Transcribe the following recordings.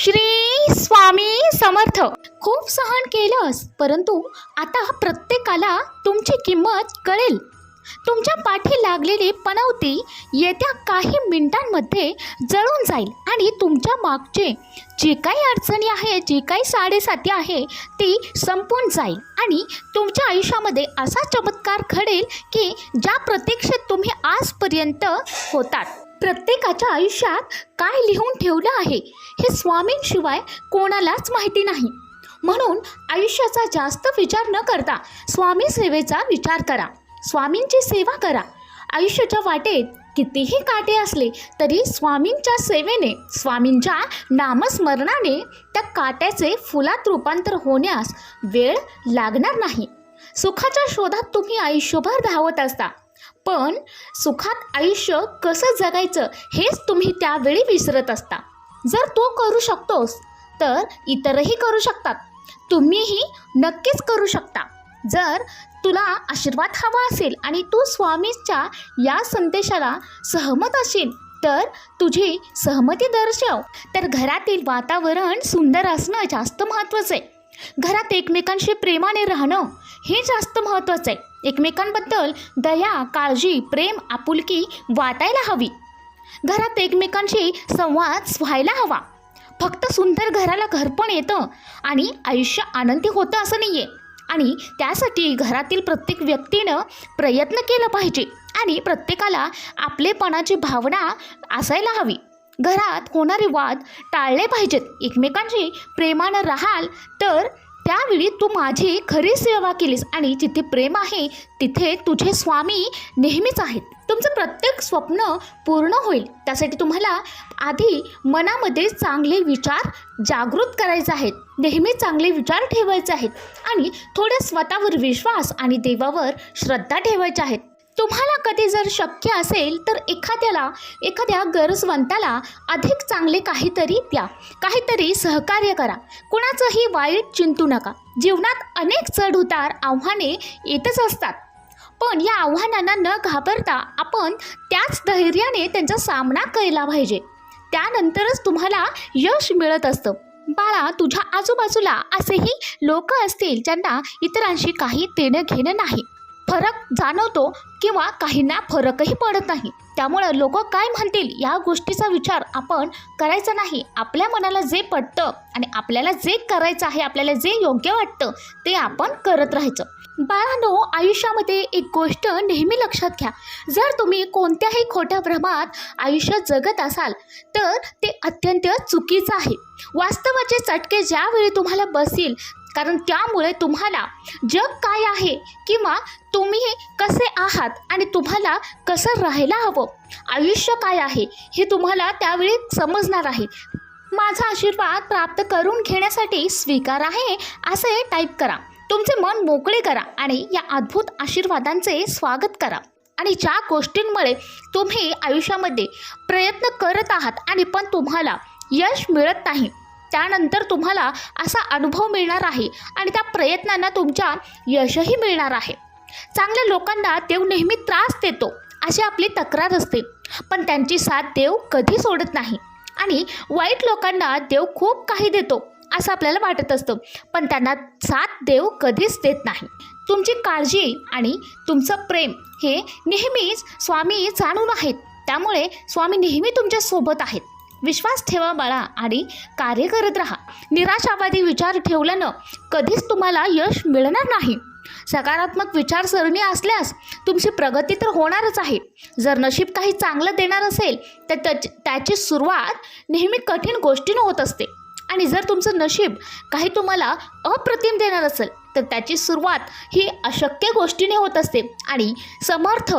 श्री स्वामी समर्थ. खूप सहन केलंस परंतु आता प्रत्येकाला तुमची किंमत कळेल. तुमच्या पाठी लागलेली पनवती येत्या काही मिनिटांमध्ये जळून जाईल आणि तुमच्या मागचे जे काही अडचणी आहे जी काही साडेसाती आहे ती संपून जाईल आणि तुमच्या आयुष्यामध्ये असा चमत्कार घडेल की ज्या प्रतीक्षेत तुम्ही आजपर्यंत होतात. प्रत्येकाच्या आयुष्यात काय लिहून ठेवलं आहे हे स्वामींशिवाय कोणालाच माहिती नाही. म्हणून आयुष्याचा जास्त विचार न करता स्वामी सेवेचा विचार करा. स्वामींची सेवा करा. आयुष्याच्या वाटेत कितीही काटे असले तरी स्वामींच्या सेवेने स्वामींच्या नामस्मरणाने त्या काट्याचे फुलात रूपांतर होण्यास वेळ लागणार नाही. सुखाच्या शोधात तुम्ही आयुष्यभर धावत असता. पण सुखात आयुष्य कसं जगायचं हेच तुम्ही त्यावेळी विसरत असता. जर तो करू शकतोस तर इतरही करू शकतात. तुम्हीही नक्कीच करू शकता. जर तुला आशीर्वाद हवा असेल आणि तू स्वामीच्या या संदेशाला सहमत असेल तर तुझी सहमती दर्शव. तर घरातील वातावरण सुंदर असणं जास्त महत्त्वाचं आहे. घरात एकमेकांशी प्रेमाने राहणं हे जास्त महत्त्वाचं आहे. एकमेकांबद्दल दया काळजी प्रेम आपुलकी वाटायला हवी. घरात एकमेकांशी संवाद व्हायला हवा. फक्त सुंदर घराला घर पण येतं आणि आयुष्य आनंदी होतं असं नाही आहे आणि त्यासाठी घरातील प्रत्येक व्यक्तीनं प्रयत्न केला पाहिजे आणि प्रत्येकाला आपलेपणाची भावना असायला हवी. घरात होणारे वाद टाळले पाहिजेत. एकमेकांशी प्रेमानं राहाल तर त्यावेळी तू माझी खरी सेवा केलीस आणि जिथे प्रेम आहे तिथे तुझे स्वामी नेहमीच आहेत. तुमचं प्रत्येक स्वप्न पूर्ण होईल. त्यासाठी तुम्हाला आधी मनामध्ये चांगले विचार जागृत करायचे आहेत. नेहमी चांगले विचार ठेवायचे आहेत. आणि थोड्या स्वतःवर विश्वास आणि देवावर श्रद्धा ठेवायच्या आहेत तुम्हाला कधी जर शक्य असेल तर एखाद्याला एखाद्या गरजवंताला अधिक चांगले काहीतरी द्या. काहीतरी सहकार्य करा. कुणाचंही वाईट चिंतू नका. जीवनात अनेक चढउतार आव्हाने येतच असतात. पण या आव्हानांना न घाबरता आपण त्याच धैर्याने त्यांचा सामना केला पाहिजे. त्यानंतरच तुम्हाला यश मिळत असतं. बाळा तुझ्या आजूबाजूला असेही लोक असतील ज्यांना इतरांशी काही देणं घेणं नाही. फरक जाणवतो किंवा काहींना फरकही पडत नाही. त्यामुळं लोक काय म्हणतील या गोष्टीचा विचार आपण करायचा नाही. आपल्या मनाला जे पटतं आणि आपल्याला जे करायचं आहे आपल्याला जे योग्य वाटतं ते आपण करत राहायचं. बाळांनो आयुष्यामध्ये एक गोष्ट नेहमी लक्षात घ्या. जर तुम्ही कोणत्याही खोट्या भ्रमात आयुष्य जगत असाल तर ते अत्यंत चुकीचं आहे. वास्तवाचे चटके ज्यावेळी तुम्हाला बसतील कारण त्यामुळे तुम्हाला जग काय आहे किंवा तुम्ही कसे आहात आणि तुम्हाला कसं राहायला हवं? आयुष्य काय आहे हे तुम्हाला त्यावेळी समजणार आहे. माझा आशीर्वाद प्राप्त करून घेण्यासाठी स्वीकार आहे असे टाईप करा. तुमचे मन मोकळे करा आणि या अद्भुत आशीर्वादांचे स्वागत करा. आणि ज्या गोष्टींमुळे तुम्ही आयुष्यामध्ये प्रयत्न करत आहात आणि पण तुम्हाला यश मिळत नाही त्यानंतर तुम्हाला असा अनुभव मिळणार आहे आणि त्या प्रयत्नांना तुमच्या यशही मिळणार आहे. चांगल्या लोकांना देव नेहमी त्रास देतो अशी आपली तक्रार असते. पण त्यांची साथ देव कधी सोडत नाही. आणि वाईट लोकांना देव खूप काही देतो असं आपल्याला वाटत असतं. पण त्यांना साथ देव कधीच देत नाही. तुमची काळजी आणि तुमचं प्रेम हे नेहमीच स्वामी जाणून आहेत. त्यामुळे स्वामी नेहमी तुमच्यासोबत आहेत. विश्वास ठेवा बाळा आणि कार्य करत राहा. निराशावादी विचार ठेवल्यानं कधीच तुम्हाला यश मिळणार नाही. सकारात्मक विचारसरणी असल्यास तुमची प्रगती तर होणारच आहे. जर नशीब काही चांगलं देणार असेल तर त्याची त्याची सुरुवात नेहमी कठीण गोष्टीनं होत असते. आणि जर तुमचं नशीब काही तुम्हाला अप्रतिम देणार असेल तर त्याची सुरुवात ही अशक्य गोष्टीने होत असते. आणि समर्थ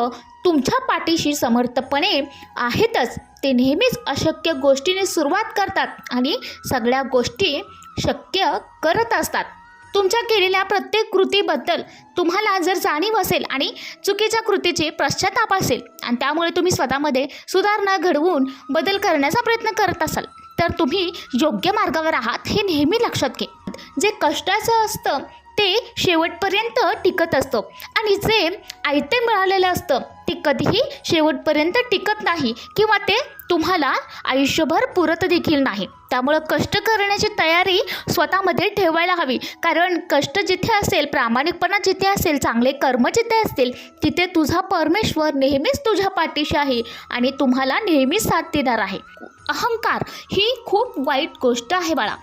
तुमच्या पाठीशी समर्थपणे आहेतच. ते नेहमीच अशक्य गोष्टीने सुरुवात करतात आणि सगळ्या गोष्टी शक्य करत असतात. तुमच्या केलेल्या प्रत्येक कृतीबद्दल तुम्हाला जर जाणीव असेल आणि चुकीच्या कृतीचे पश्चाताप असेल आणि त्यामुळे तुम्ही स्वतःमध्ये सुधारणा घडवून बदल करण्याचा प्रयत्न करत असाल तर तुम्ही योग्य मार्गावर आहात हे नेहमी लक्षात घे जे कष्टाचं असतं ते शेवटपर्यंत टिकत असतं. आणि जे आयते मिळालेलं असतं ते कधीही शेवटपर्यंत टिकत नाही किंवा ते तुम्हाला आयुष्यभर पुरत देखील नाही. त्यामुळं कष्ट करण्याची तयारी स्वतःमध्ये ठेवायला हवी. कारण कष्ट जिथे असेल प्रामाणिकपणा जिथे असेल चांगले कर्म जिथे असतील तिथे तुझा परमेश्वर नेहमीच तुझ्या पाठीशी आहे आणि तुम्हाला नेहमीच साथ देणार आहे. अहंकार ही खूप वाईट गोष्ट आहे बाळा.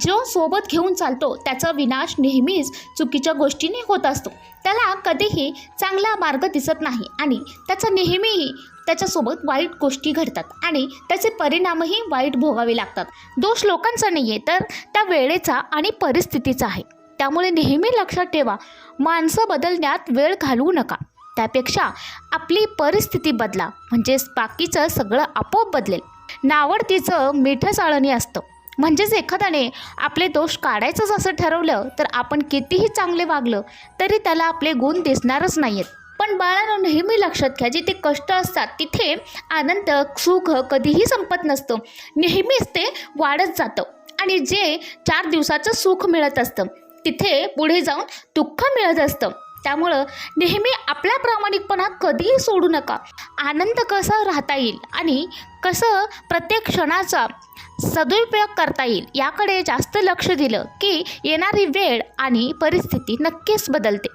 जो सोबत घेऊन चालतो त्याचा विनाश नेहमीच चुकीच्या गोष्टीने होत असतो. त्याला कधीही चांगला मार्ग दिसत नाही आणि त्याचा नेहमीही त्याच्यासोबत वाईट गोष्टी घडतात आणि त्याचे परिणामही वाईट भोगावे लागतात. दोष लोकांचा नाही आहे तर त्या वेळेचा आणि परिस्थितीचा आहे. त्यामुळे नेहमी लक्षात ठेवा माणसं बदलण्यात वेळ घालवू नका. त्यापेक्षा आपली परिस्थिती बदला म्हणजेच बाकीचं सगळं आपोआप बदलेल. नावडतीचं मिठं चाळणी असतं. म्हणजेच एखाद्याने आपले दोष काढायचंच असं ठरवलं तर आपण कितीही चांगले वागलं तरी त्याला आपले गुण दिसणारच नाही आहेत पण बाळानं नेहमी लक्षात घ्या जिथे कष्ट असतात तिथे आनंद सुख कधीही संपत नसतं. नेहमीच ते वाढत जातं. आणि जे चार दिवसाचं सुख मिळत असतं तिथे पुढे जाऊन दुःख मिळत असतं. त्यामुळं नेहमी आपला प्रामाणिकपणा कधीही सोडू नका. आनंद कसा राहता येईल आणि कसं प्रत्येक क्षणाचा सदुपयोग करता येईल याकडे जास्त लक्ष दिलं की येणारी वेळ आणि परिस्थिती नक्कीच बदलते.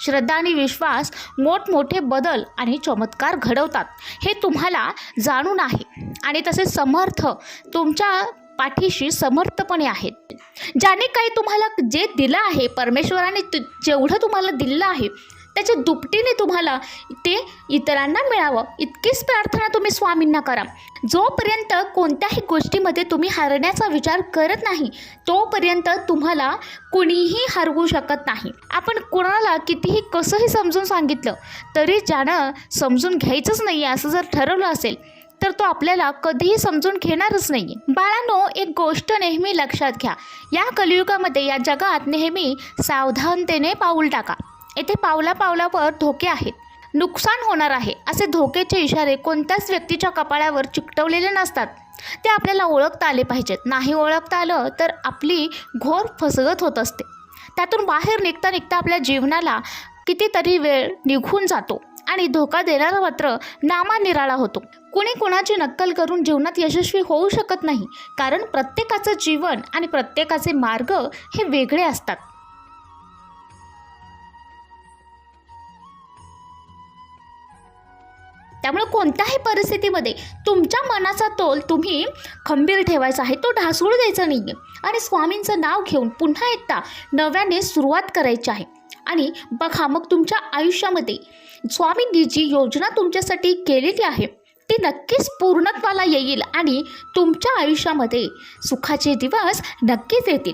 श्रद्धा आणि विश्वास मोठमोठे बदल आणि चमत्कार घडवतात हे तुम्हाला जाणून आहे आणि तसे समर्थ तुमच्या पाठीशी समर्थपणे आहेत. ज्याने काही तुम्हाला जे दिलं आहे परमेश्वराने जेवढं तुम्हाला दिलं आहे त्याच्या दुपटीने तुम्हाला ते इतरांना मिळावं. इतकीच प्रार्थना तुम्ही स्वामींना करा. जोपर्यंत कोणत्याही गोष्टीमध्ये तुम्ही हरण्याचा विचार करत नाही तोपर्यंत तुम्हाला कुणीही हरवू शकत नाही. आपण कुणाला कितीही कसंही समजून सांगितलं तरी ज्यानं समजून घ्यायचंच नाही असं जर ठरवलं असेल तर तो आपल्याला कधीही समजून घेणारच नाही बाळांनो एक गोष्ट नेहमी लक्षात घ्या. या कलियुगामध्ये या जगात नेहमी सावधानतेने पाऊल टाका. येथे पावला पावलावर धोके आहेत. नुकसान होणार आहे असे धोकेचे इशारे कोणत्याच व्यक्तीच्या कपाळावर चिकटवलेले नसतात. ते आपल्याला ओळखता आले पाहिजेत. नाही ओळखता आलं तर आपली घोर फसगत होत असते. त्यातून बाहेर निघता निघता आपल्या जीवनाला कितीतरी वेळ निघून जातो आणि धोका देणारा मात्र नामानिराळा होतो. कुणी कुणाची नक्कल करून जीवनात यशस्वी होऊ शकत नाही. कारण प्रत्येकाचं जीवन आणि प्रत्येकाचे मार्ग हे वेगळे असतात. त्यामुळे कोणत्याही परिस्थितीमध्ये तुमच्या मनाचा तोल तुम्ही खंबीर ठेवायचा आहे. तो ढासळू द्यायचा नाही आहे आणि स्वामींचं नाव घेऊन पुन्हा एकदा नव्याने सुरुवात करायची आहे. आणि बघा मग तुमच्या आयुष्यामध्ये स्वामींनी जी योजना तुमच्यासाठी केलेली आहे ती नक्कीच पूर्णत्वाला येईल आणि तुमच्या आयुष्यामध्ये सुखाचे दिवस नक्कीच येतील.